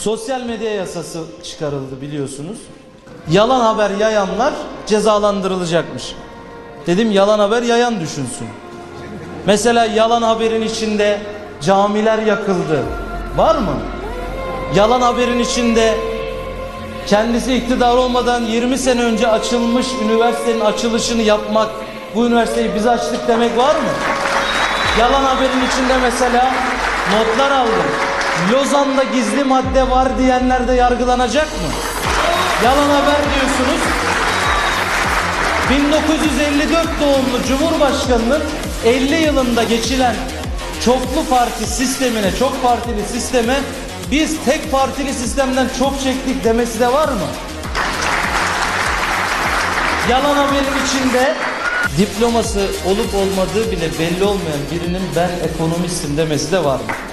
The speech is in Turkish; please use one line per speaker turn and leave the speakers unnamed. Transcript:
Sosyal medya yasası çıkarıldı biliyorsunuz. Yalan haber yayanlar cezalandırılacakmış. Dedim yalan haber yayan düşünsün. Mesela yalan haberin içinde camiler yakıldı. Var mı? Yalan haberin içinde kendisi iktidar olmadan 20 sene önce açılmış üniversitenin açılışını yapmak, bu üniversiteyi biz açtık demek var mı? Yalan haberin içinde mesela notlar aldım. Lozan'da gizli madde var diyenler de yargılanacak mı? Yalan haber diyorsunuz. 1954 doğumlu Cumhurbaşkanı'nın 50 yılında geçilen çoklu parti sistemine, çok partili sisteme biz tek partili sistemden çok çektik demesi de var mı? Yalan haberin içinde diploması olup olmadığı bile belli olmayan birinin ben ekonomistim demesi de var mı?